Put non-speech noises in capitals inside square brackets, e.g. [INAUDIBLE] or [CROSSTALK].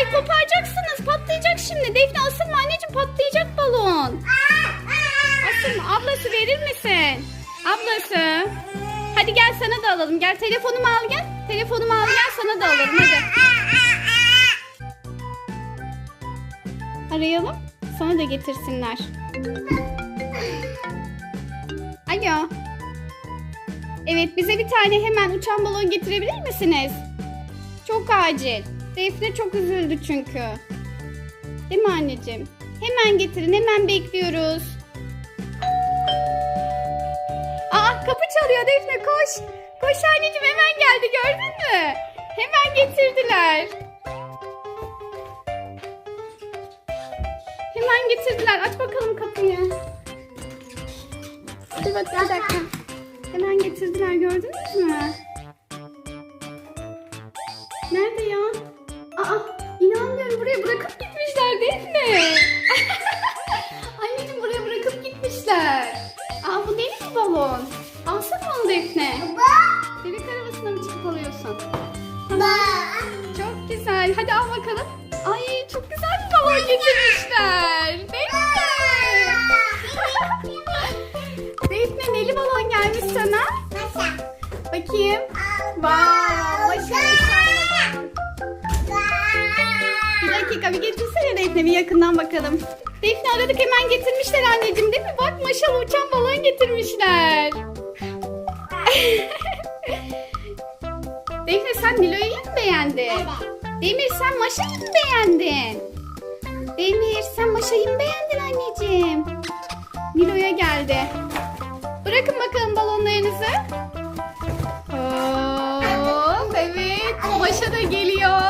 Ay koparacaksınız. Patlayacak şimdi. Defne asılma anneciğim patlayacak balon. Asılma. Ablası verir misin? Ablası. Hadi gel sana da alalım. Gel telefonumu al gel. Telefonumu al gel sana da alırım hadi. Arayalım. Sana da getirsinler. Alo. Evet bize bir tane hemen uçan balon getirebilir misiniz? Çok acil. Defne çok üzüldü çünkü. Değil mi anneciğim? Hemen getirin hemen bekliyoruz. Aa kapı çalıyor Defne koş. Koş anneciğim hemen geldi gördün mü? Hemen getirdiler. Hemen getirdiler. Aç bakalım kapıyı. Dur bak bir dakika. Hemen getirdiler gördünüz mü? Nerede ya? Aa inanmıyorum buraya bırakıp gitmişler değil mi? [LAUGHS] Anneciğim buraya bırakıp gitmişler. Aa bu deli mi balon? Alsana onu Defne. Bebek arabasına mı çıkıp alıyorsun? Çok güzel. Hadi al bakalım. Ay çok güzel bir balon getirmişler. Defne. Defne neli balon gelmiş sana? Bakayım. Wow, Dakika bir getirsene Defne bir yakından bakalım. Defne aradık hemen getirmişler anneciğim değil mi? Bak maşallah uçan balon getirmişler. [LAUGHS] Defne sen Nilo'yu mu beğendin? Demir sen Maşa'yı mı beğendin? Demir sen Maşa'yı mı beğendin anneciğim? Nilo'ya geldi. Bırakın bakalım balonlarınızı. Hop, evet. Maşa da geliyor.